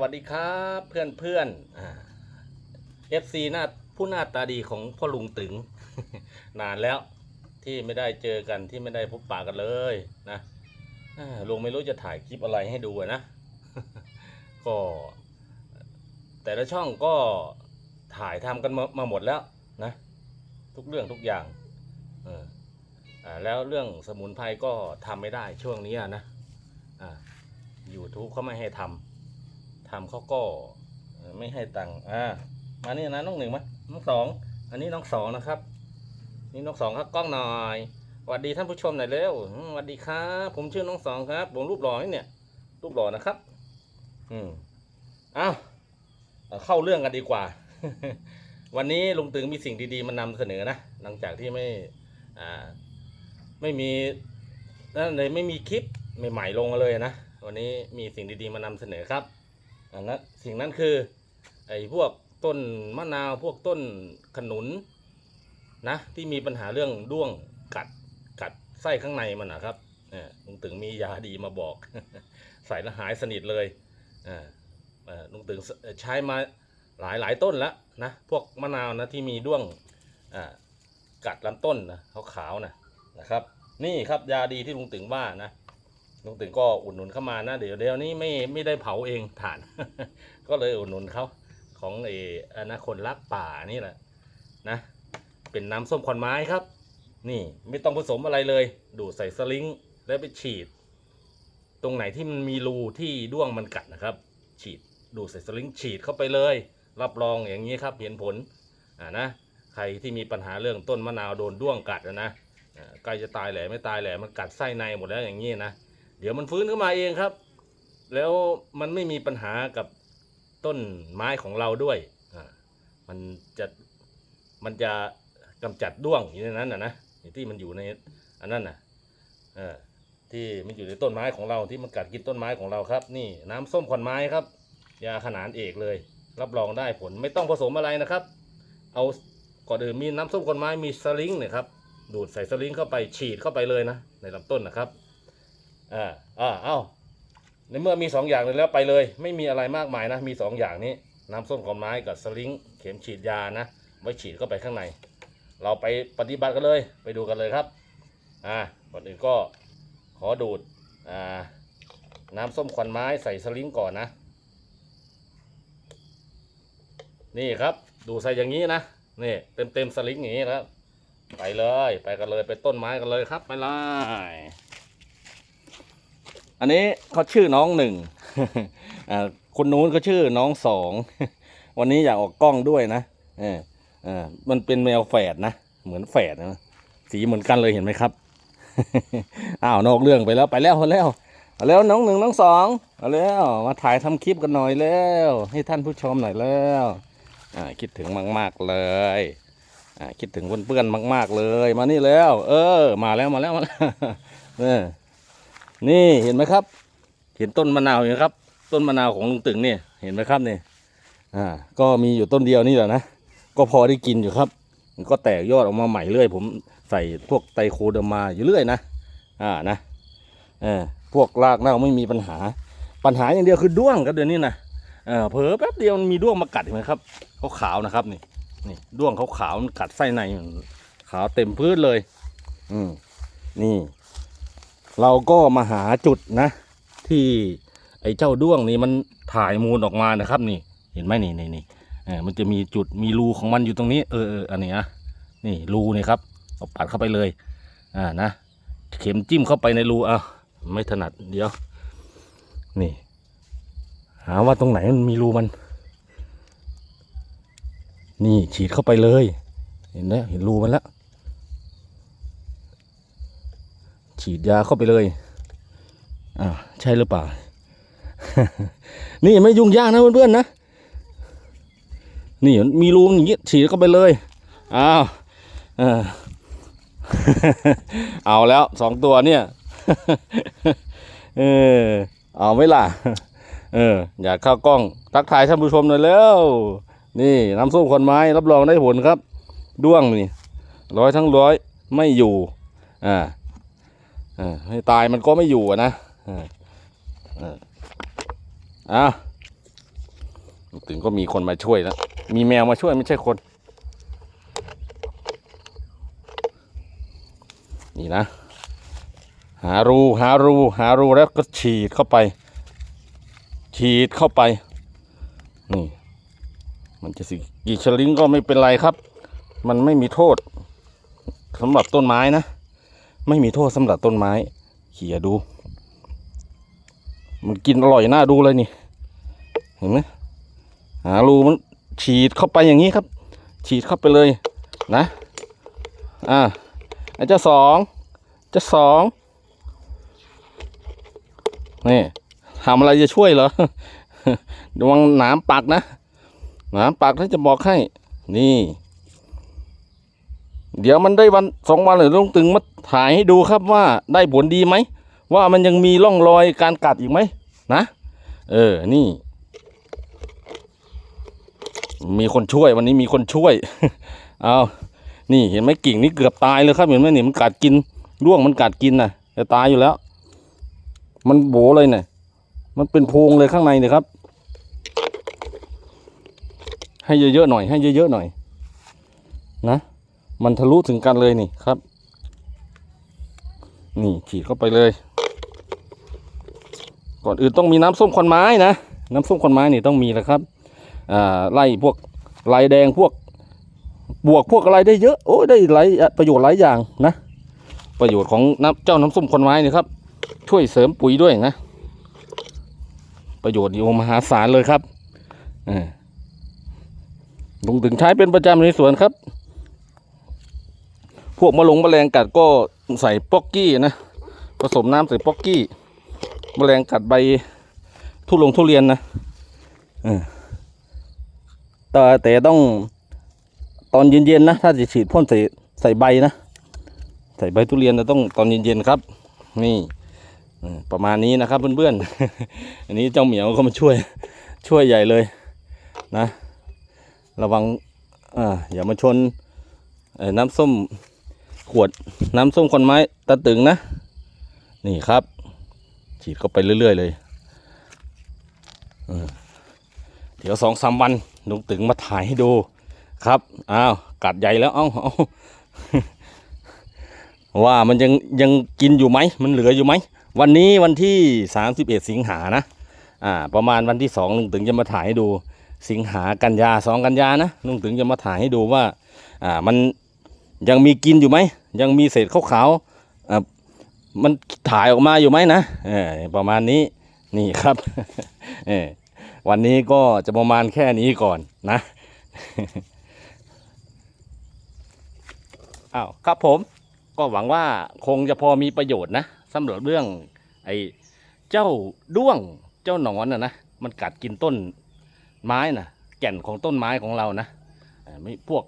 วัสดีครับเพื่อนเพื่อนเอฟซีหน้าผู้หน้าตาดีของพ่อลุงตึง นานแล้วที่ไม่ได้เจอกันที่ไม่ได้พบปะกันเลยนะลุงไม่รู้จะถ่ายคลิปอะไรให้ดูนะ ก็ แต่ละช่องก็ถ่ายทำกันมามาหมดแล้วนะ ทุกเรื่องทุกอย่างเออแล้วเรื่องสมุนไพรก็ทำไม่ได้ช่วงนี้นะอ่า YouTube เขาไม่ให้ทำ ทำเขาก็ไม่ให้ตังค์อ่ามานี่นะน้องหนึ่งมาน้องสองอันนี้น้องสองนะครับ นี่น้องสองครับกล้องหน่อยสวัสดีท่านผู้ชมหน่อยเร็วสวัสดีครับผมชื่อน้องสองครับผมรูปหล่อเนี่ย รูปหล่อนะครับ อืมอ้าวเอาเข้าเรื่องกันดีกว่า วันนี้ลุงตึงมีสิ่งดีๆ มานำเสนอนะหลังจากที่ไม่อ่าไม่มีนั่นเลยไม่มีคลิปใหม่ๆลงมาเลยนะวันนี้มีสิ่งดีๆมานำเสนอครับ อันนั้นสิ่งนั้นคือไอ้พวกต้นมะนาวพวกต้นขนุนนะที่มีปัญหาเรื่องด้วงกัดกัดไส้ข้างในมันนะครับนี่ยลุงตึงมียาดีมาบอก ใส่แล้วหายสนิทเลยลุงตึงใช้มาหลายหลายต้นแล้วนะพวกมะนาวนะที่มีด้วงกัดลำต้นนะขาวๆนะนะครับ นี่ครับยาดีที่ลุงตึงว่านะ ลุงตึงก็อุดหนุนเข้ามานะเดี๋ยวเดี๋ยวนี้ไม่ไม่ได้เผาเองถ่าน ก็เลยอุดหนุนเขาของเออนะคนรักป่านี่แหละนะ เป็นน้ำส้มควันไม้ครับ นี่ไม่ต้องผสมอะไรเลย ดูดใส่สลิงแล้วไปฉีด ตรงไหนที่มันมีรูที่ด้วงมันกัดนะครับ ฉีดดูดใส่สลิงฉีดเข้าไปเลย รับรองอย่างนี้ครับเห็นผลอ่านะใครที่มีปัญหาเรื่องต้นมะนาวโดนด้วงกัดนะนะใกล้จะตายแหละไม่ตายแหละมันกัดไส้ในหมดแล้วอย่างนี้นะ ดี๋ยวมันฟื้นขึ้นมาเองครับ แล้วมันไม่มีปัญหากับต้นไม้ของเราด้วยอ่ามันจะมันจะกำจัดด้วงอยู่ในนั้นนะนะที่มันอยู่ในอันนั้นนะเออที่มันอยู่ในต้นไม้ของเราที่มันกัดกินต้นไม้ของเราครับ นี่น้ำส้มขวัญไม้ครับยาขนานเอกเลย รับรองได้ผลไม่ต้องผสมอะไรนะครับ เอาก่อนอื่นมีน้ำส้มขวัญไม้มีสลิงเนี่ยครับดูดใส่สลิงเข้าไปฉีดเข้าไปเลยนะในลำต้นนะครับ อ่าอ่าเอ้าในเมื่อมีสองอย่างเลยแล้วไปเลย ไม่มีอะไรมากมายนะ มีสองอย่างนี้ น้ำส้มขอนไม้กับสลิงเข็มฉีดยานะไว้ฉีดเข้าไปข้างใน เราไปปฏิบัติกันเลยไปดูกันเลยครับอ่าก่อนอื่นก็ขอดูดอ่าน้ำส้มควันไม้ใส่สลิงก่อนนะ นี่ครับดูใส่อย่างนี้นะนี่เต็มเต็มสลิงอย่างนี้แล้วไปเลย ไปกันเลยไปต้นไม้กันเลยครับไปเลย อันนี้เขาชื่อน้องหนึ่งอ่าคนนู้นเขาชื่อน้องสอง วันนี้อยากออกกล้องด้วยนะเออเออมันเป็นแมวแฝดนะ เหมือนแฝดนะสีเหมือนกันเลยเห็นไหมครับ อ้าวนอกเรื่องไปแล้วไปแล้วไปแล้วแล้วน้องหนึ่งน้องสองเอาแล้วมาถ่ายทำคลิปกันหน่อยแล้ว ให้ท่านผู้ชมหน่อยแล้วอ่าคิดถึงมาก ๆเลยอ่าคิดถึงเพื่อนๆมาก ๆเลย มานี่แล้ว เออ มาแล้วมาแล้วมาแล้วเออ นี่เห็นไหมครับ เห็นต้นมะนาวเห็นไหมครับ ต้นมะนาวของลุงตึงเนี่ยเห็นไหมครับเนี่ยอ่า ก็มีอยู่ต้นเดียวนี่แหละนะก็พอได้กินอยู่ครับ มันก็แตกยอดออกมาใหม่เรื่อย ผมใส่พวกไตรโคเดอร์มาอยู่เรื่อยนะอ่านะเออพวกรากเน่าไม่มีปัญหา ปัญหาอย่างเดียวคือด้วงครับเดี๋ยวนี้นะเออเผลอแป๊บเดียวมันมีด้วงมากัดเห็นไหมครับเขาขาวนะครับนี่นี่ด้วงเขาขาวมันกัดไส้ในขาวเต็มพื้นเลย อืมนี่ เราก็มาหาจุดนะ ที่ไอ้เจ้าด้วงนี่มันถ่ายมูลออกมานะครับ นี่ เห็นไหมนี่นี่นี่เออมันจะมีจุดมีรูของมันอยู่ตรงนี้ เออเอออันนี้นะนี่รูนี่ครับเอาปัดเข้าไปเลย อ่านะเข็มจิ้มเข้าไปในรูอะไม่ถนัดเดี๋ยว นี่ หาว่าตรงไหนมันมีรูมัน นี่ฉีดเข้าไปเลย เห็นไหมเห็นรูมันแล้ว ฉีดยาเข้าไปเลยอ่าใช่หรือเปล่า นี่ไม่ยุ่งยากนะเพื่อนๆนะนี่มีรูมันอย่างงี้ฉีดเข้าไปเลยอ้าวเออเอาแล้วสองตัวเนี่ยเออเอาไหมล่ะเอออยากเข้ากล้องทักทายท่านผู้ชมหน่อยแล้วนี่น้ำส้มคนไม้รับรองได้ผลครับ ด้วงนี่ร้อยทั้งร้อยไม่อยู่อ่า ให้ตายมันก็ไม่อยู่นะออเอออะถึงก็มีคนมาช่วยแล้ว มีแมวมาช่วยไม่ใช่คน นี่นะ หารูหารูหารูแล้วก็ฉีดเข้าไป ฉีดเข้าไป นี่ มันจะสิกี่ชลิงก็ไม่เป็นไรครับ มันไม่มีโทษสำหรับต้นไม้นะ ไม่มีโทษสำหรับต้นไม้ เขี่ยดู มันกินอร่อยน่าดูเลยนี่ เห็นไหมหารูมันฉีดเข้าไปอย่างนี้ครับ ฉีดเข้าไปเลยนะ อ่าไอ้เจ้าสองเจ้าสองนี่ทำอะไรจะช่วยเหรอระวังหนามปักนะ หนามปักถ้าจะบอกให้ นี่ เดี๋ยวมันได้วันสองวันหรือลุงตึงมาถ่ายให้ดูครับว่าได้ผลดีไหม ว่ามันยังมีร่องรอยการกัดอีกไหมนะ เออนี่ มีคนช่วยวันนี้มีคนช่วย เอานี่เห็นไหมกิ่งนี่เกือบตายเลยครับเห็นไหมนี่มันกัดกินร่วงมันกัดกินนะจะตายอยู่แล้ว มันโบเลยเนี่ยมันเป็นโพรงเลยข้างในเนี่ยครับ ให้เยอะๆหน่อย ให้เยอะๆหน่อย นะ มันทะลุถึงกันเลยนี่ครับ นี่ฉีดเข้าไปเลย ก่อนอื่นต้องมีน้ำส้มควันไม้นะ น้ำส้มควันไม้นี่ต้องมีแหละครับอ่าไล่พวกลายแดงพวกบวกพวกอะไรได้เยอะโอ้ยได้หลายประโยชน์หลายอย่างนะ ประโยชน์ของน้ำเจ้าน้ำส้มควันไม้นี่ครับ ช่วยเสริมปุ๋ยด้วยนะ ประโยชน์อยู่มหาศาลเลยครับอ่าลุงถึงใช้เป็นประจำในสวนครับ พวกมะลงมแมลงกัดก็ใส่ป๊อกกี้นะ ผสมน้ำใส่ป๊อกกี้มแมลงกัดใบทุลงทุเรียนนะอแต่แต่ต้องตอนเย็นๆนะ ถ้าจะฉีดพ่นใส่ใส่ใบนะ ใส่ใบทุเรียนจะต้องตอนเย็นๆครับ นี่ประมาณนี้นะครับเพื่อนๆ อันนี้เจ้าเหมียวก็มาช่วยช่วยใหญ่เลยนะ ระวังอ่าอย่ามาชนน้ำส้ม ขวดน้ำส้มคนไม้ตะตึงนะ นี่ครับ ฉีดเข้าไปเรื่อยๆเลยเดี๋ยวสองสามวันลุงตึงมาถ่ายให้ดูครับ อ้าว กัดใหญ่แล้ว เอ้าเอ้าว่ามันยังยังกินอยู่ไหม มันเหลืออยู่ไหม วันนี้วันที่สามสิบเอ็ดสิงหานะ อ่า ประมาณวันที่สองลุงตึงจะมาถ่ายให้ดู สิงหากันยาสองกันยานะลุงตึงจะมาถ่ายให้ดูว่า อ่า มัน ยังมีกินอยู่ไหม ยังมีเศษขาวๆมันถ่ายออกมาอยู่ไหมนะประมาณนี้นี่ครับวันนี้ก็จะประมาณแค่นี้ก่อนนะอ้าวครับผมก็หวังว่าคงจะพอมีประโยชน์นะสำหรับเรื่องไอ้เจ้าด้วงเจ้าหนอนนะนะมันกัดกินต้นไม้นะแก่นของต้นไม้ของเรานะไม่พวก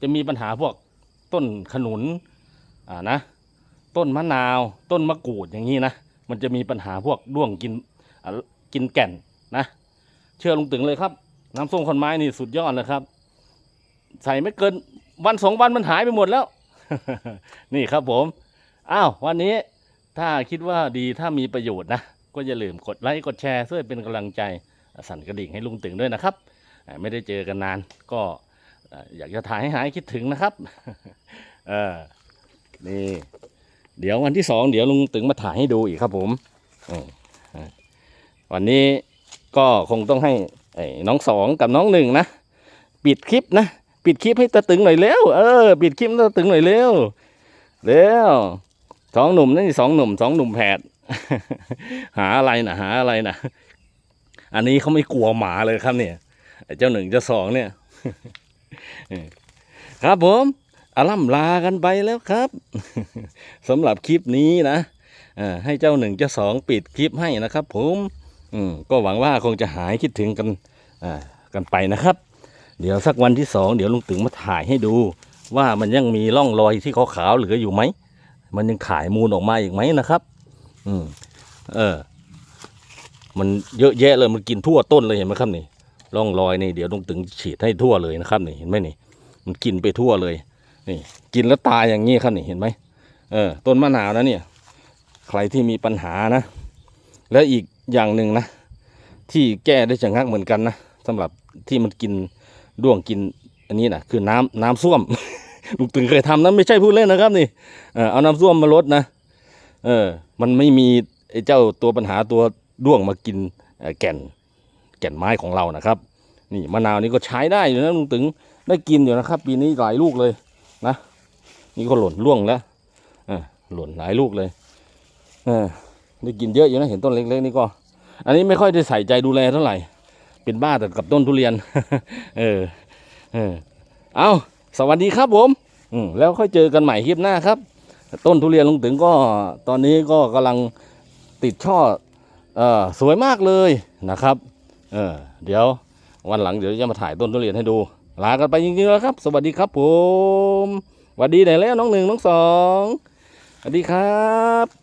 จะมีปัญหาพวก ต้นขนุนอ่านะ ต้นมะนาว ต้นมะกรูดอย่างนี้นะ มันจะมีปัญหาพวกด้วงกินกินแก่นนะ เชื่อลุงตึงเลยครับ น้ำส้มคนไม้นี่สุดยอดเลยครับ ใส่ไม่เกินวันสองวันมันหายไปหมดแล้ว นี่ครับผม อ้าว วันนี้ถ้าคิดว่าดีถ้ามีประโยชน์นะ ก็อย่าลืมกดไลค์กดแชร์ช่วยเป็นกำลังใจสั่นกระดิ่งให้ลุงตึงด้วยนะครับ ไม่ได้เจอกันนานก็ อยากจะถ่ายให้หายคิดถึงนะครับ เออ นี่ เดี๋ยววันที่สองเดี๋ยวลุงตึงมาถ่ายให้ดูอีกครับผมวันนี้ก็คงต้องให้น้องสองกับน้องหนึ่งนะ ปิดคลิปนะ ปิดคลิปให้ตาตึงหน่อยเร็ว เออ ปิดคลิปตาตึงหน่อยเร็ว เร็วสองหนุ่มนั่นสองหนุ่มสองหนุ่มแผด หาอะไรนะหาอะไรนะอันนี้เขาไม่กลัวหมาเลยครับเนี่ย เจ้าหนึ่งเจ้าสองเนี่ย ครับผมอาล่ำลากันไปแล้วครับสำหรับคลิปนี้นะให้เจ้าหนึ่งเจ้าสองปิดคลิปให้นะครับ ผมก็หวังว่าคงจะหายคิดถึงกันกันไปนะครับ เดี๋ยวสักวันที่สองเดี๋ยวลุงตึงมาถ่ายให้ดู ว่ามันยังมีร่องรอยที่ขาวๆเหลืออยู่ไหมมันยังขายมูลออกมาอีกไหมนะครับ อืม เออ มันเยอะแยะเลยมันกินทั่วต้นเลยเห็นไหมครับนี่ ร่องรอยนี่เดี๋ยวลุงตึงฉีดให้ทั่วเลยนะครับนี่เห็นไหมนี่ มันกินไปทั่วเลย นี่ กินแล้วตายอย่างนี้ครับนี่เห็นไหมเออต้นมะนาวนะเนี่ย ใครที่มีปัญหานะ และอีกอย่างหนึ่งนะ ที่แก้ได้ชะงักเหมือนกันนะสสำหรับที่มันกินด้วงกินอันนี้นะคือน้ำน้ำส้วมลุงตึงเคยทำนะไม่ใช่พูดเล่นนะครับนี่เออเอาน้ำส้วมมาลดนะเออ มันไม่มีไอ้เจ้าตัวปัญหาตัวด้วงมากินแก่น แก่นไม้ของเรานะครับ นี่มะนาวนี่ก็ใช้ได้อยู่นะลุงตึงได้กินอยู่นะครับ ปีนี้หลายลูกเลยนะ นี่ก็หล่นร่วงแล้วเออหล่นหลายลูกเลยเออได้กินเยอะอยู่นะเห็นต้นเล็กๆนี่ก็ อันนี้ไม่ค่อยได้ใส่ใจดูแลเท่าไหร่ เป็นบ้าแต่กับต้นทุเรียน เออเออเอาสวัสดีครับผมอืมแล้วค่อยเจอกันใหม่คลิปหน้าครับ ต้นทุเรียนลุงตึงก็ตอนนี้ก็กำลังติดช่อเออสวยมากเลยนะครับ เออ เดี๋ยววันหลังเดี๋ยวจะมาถ่ายต้นทุเรียนให้ดู ลากันไปจริงๆแล้วครับ สวัสดีครับผมสวัสดีไหนแล้วน้องหนึ่งน้องสองสวัสดีครับ